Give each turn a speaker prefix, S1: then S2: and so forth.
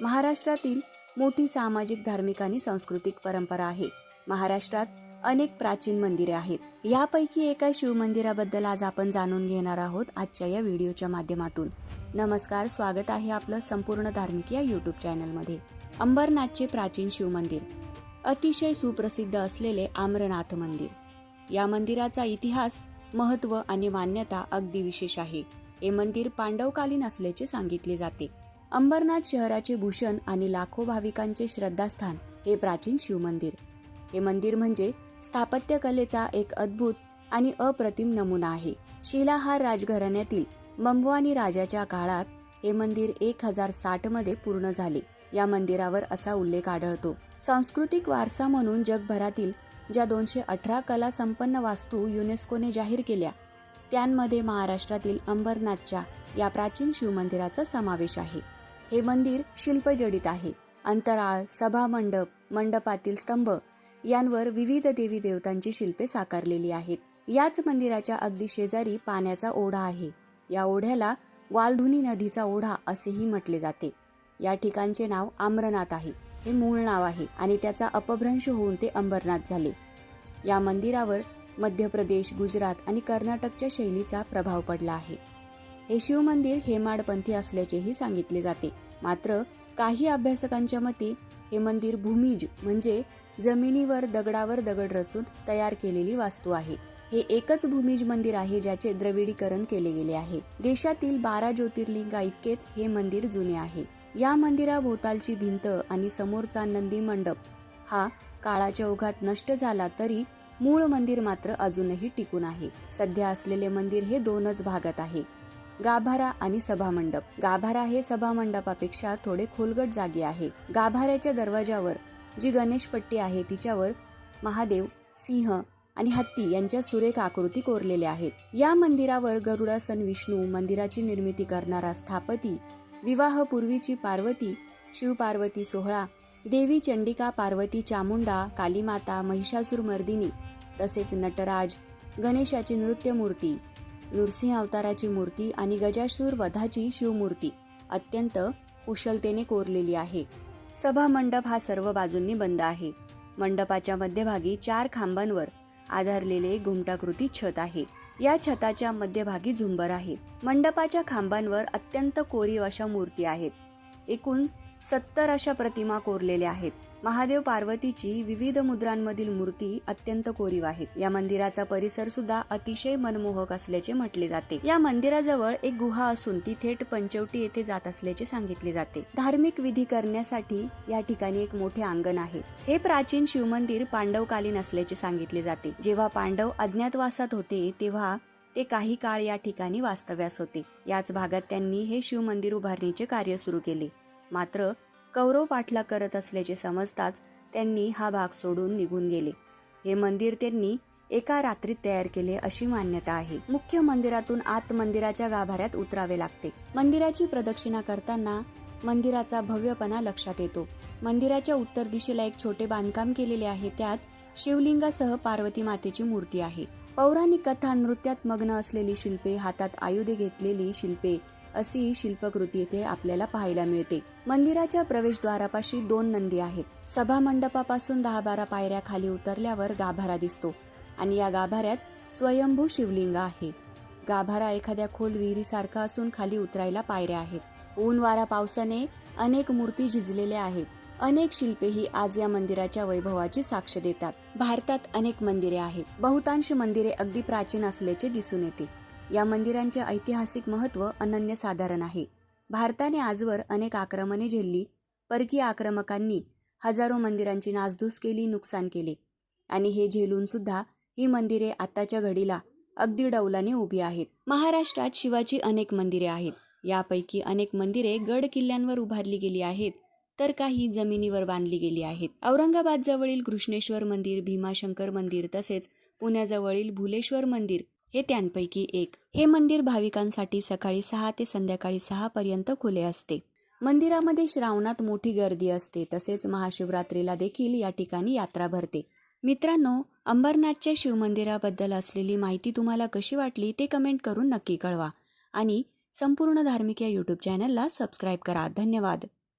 S1: महाराष्ट्रातील मोठी सामाजिक धार्मिक आणि सांस्कृतिक परंपरा आहे. महाराष्ट्रात अनेक प्राचीन मंदिरे आहेत. यापैकी एका शिवमंदिराबद्दल आज आपण जाणून घेणार आहोत आजच्या या व्हिडिओच्या माध्यमातून. नमस्कार स्वागत आहे आपलं संपूर्ण धार्मिक या युट्यूब चॅनलमध्ये. अंबरनाथचे प्राचीन शिवमंदिर. अतिशय सुप्रसिद्ध असलेले आम्रनाथ मंदिर. या मंदिराचा इतिहास महत्त्व आणि मान्यता अगदी विशेष आहे. हे मंदिर पांडवकालीन असल्याचे सांगितले जाते. अंबरनाथ शहराचे भूषण आणि लाखो भाविकांचे श्रद्धास्थान हे प्राचीन शिवमंदिर हे मंदिर म्हणजे स्थापत्यकलेचा एक अद्भुत आणि अप्रतिम नमुना आहे. शिलाहार राजघराण्यातील मंबवानी राजाच्या काळात हे मंदिर एक हजार साठमध्ये पूर्ण झाले. या मंदिरावर असा उल्लेख आढळतो. सांस्कृतिक वारसा म्हणून जगभरातील ज्या दोनशे अठरा कला संपन्न वास्तू युनेस्कोने जाहीर केल्या त्यांमध्ये महाराष्ट्रातील अंबरनाथच्या या प्राचीन शिवमंदिराचा समावेश आहे. हे मंदिर शिल्पजडित आहे. अंतराळ सभामंडप मंडपातील स्तंभ यांवर विविध देवी देवतांची शिल्पे साकारलेली आहेत. याच मंदिराच्या अगदी शेजारी पाण्याचा ओढा आहे. या ओढ्याला वालधुनी नदीचा ओढा असेही म्हटले जाते. या ठिकाणचे नाव आम्रनाथ आहे. हे मूळ नाव आहे आणि त्याचा अपभ्रंश होऊन ते अंबरनाथ झाले. या मंदिरावर मध्य प्रदेश गुजरात आणि कर्नाटकच्या शैलीचा प्रभाव पडला आहे. हे शिवमंदिर हेमाडपंथी असल्याचेही सांगितले जाते. मात्र काही अभ्यासकांच्या मते हे मंदिर भूमिज म्हणजे जमिनीवर दगडावर दगड रचून तयार केलेली वास्तू आहे. हे एकच भूमिज मंदिर आहे ज्याचे द्रविडीकरण केले गेले आहे. देशातील बारा ज्योतिर्लिंगा इतकेच हे मंदिर जुने आहे. या मंदिराभोवतालची भिंत आणि समोरचा नंदी मंडप हा काळाच्या ओघात नष्ट झाला तरी मूळ मंदिर मात्र अजूनही टिकून आहे. सध्या असलेले मंदिर हे दोनच भागात आहे. गाभारा आणि सभामंडप. गाभारा हे सभामंडपापेक्षा थोडे खोलगट जागी आहे. गाभाऱ्याच्या दरवाजावर जी गणेश पट्टी आहे तिच्यावर महादेव सिंह आणि हत्ती यांच्या सुरेख आकृती कोरलेल्या आहेत. या मंदिरावर गरुडासन विष्णू मंदिराची निर्मिती करणारा स्थापती विवाहपूर्वीची पार्वती शिवपार्वती सोहळा देवी चंडिका पार्वती चामुंडा कालीमाता महिषासूर मर्दिनी तसेच नटराज गणेशाची नृत्यमूर्ती नृसिंह अवताराची मूर्ती आणि गजासूर वधाची शिवमूर्ती. अत्यंत कुशलतेने कोरलेली आहे. सभा मंडप हा सर्व बाजूंनी बंद आहे. मंडपाच्या मध्यभागी चार खांबांवर आधारलेले घुमटाकृती छत आहे. या छताच्या मध्यभागी झुंबर आहे. मंडपाच्या खांबांवर अत्यंत कोरीव अशा मूर्ती आहेत. एकूण सत्तर अशा प्रतिमा कोरलेल्या आहेत. महादेव पार्वतीची विविध मुद्रांमधील मूर्ती अत्यंत कोरीव आहेत. या मंदिराचा परिसर सुद्धा अतिशय मनमोहक असल्याचे म्हटले जाते. या मंदिराजवळ एक गुहा असून ती थेट पंचवटी येथे जात असल्याचे सांगितले जाते. धार्मिक विधी करण्यासाठी या ठिकाणी एक मोठे अंगण आहे. हे प्राचीन शिवमंदिर पांडवकालीन असल्याचे सांगितले जाते. जेव्हा पांडव अज्ञातवासात होते तेव्हा ते काही काळ या ठिकाणी वास्तव्यास होते. याच भागात त्यांनी हे शिवमंदिर उभारणीचे कार्य सुरू केले. मात्र कौरव पाठला करत असल्याचे समजताच त्यांनी हा भाग सोडून निघून गेले. हे मंदिर त्यांनी एका रात्रीत तयार केले अशी मान्यता आहे. मुख्य मंदिरातून आत मंदिराच्या गाभाऱ्यात उतरावे लागते. मंदिराची प्रदक्षिणा करताना मंदिराचा भव्यपणा लक्षात येतो. मंदिराच्या उत्तर दिशेला एक छोटे बांधकाम केलेले आहे. त्यात शिवलिंगासह पार्वती मातेची मूर्ती आहे. पौराणिक कथा नृत्यात मग्न असलेली शिल्पे हातात आयुधे घेतलेली शिल्पे अशी शिल्पकृती येथे आपल्याला पाहायला मिळते. मंदिराच्या प्रवेशद्वारापाशी दोन नंदी आहेत. सभा मंडपापासून दहा बारा पायऱ्या खाली उतरल्यावर गाभारा दिसतो आणि या गाभाऱ्यात स्वयंभू शिवलिंग आहे. गाभारा एखाद्या खोल विहिरीसारखा असून खाली उतरायला पायऱ्या आहेत. ऊन वारा पावसाने अनेक मूर्ती झिजलेल्या आहेत. अनेक शिल्पे ही आज या मंदिराच्या वैभवाची साक्ष देतात. भारतात अनेक मंदिरे आहेत. बहुतांश मंदिरे अगदी प्राचीन असल्याचे दिसून येते. या मंदिरांचे ऐतिहासिक महत्त्व अनन्यसाधारण आहे. भारताने आजवर अनेक आक्रमणे झेलली. परकीय आक्रमकांनी हजारो मंदिरांची नासधूस केली नुकसान केले. आणि हे झेलून सुद्धा ही मंदिरे आताच्या घडीला अगदी डौलाने उभी आहेत. महाराष्ट्रात शिवाची अनेक मंदिरे आहेत. यापैकी अनेक मंदिरे गड किल्ल्यांवर उभारली गेली आहेत तर काही जमिनीवर बांधली गेली आहेत. औरंगाबाद जवळील कृष्णेश्वर मंदिर भीमाशंकर मंदिर तसेच पुण्याजवळील भुलेश्वर मंदिर हे त्यांपैकी एक. हे मंदिर भाविकांसाठी सकाळी सहा ते संध्याकाळी सहा पर्यंत खुले असते. मंदिरामध्ये श्रावणात मोठी गर्दी असते तसेच महाशिवरात्रीला देखील या ठिकाणी यात्रा भरते. मित्रांनो अंबरनाथच्या शिवमंदिराबद्दल असलेली माहिती तुम्हाला कशी वाटली ते कमेंट करून नक्की कळवा. आणि संपूर्ण धार्मिक या यूट्यूब चॅनलला सबस्क्राईब करा. धन्यवाद.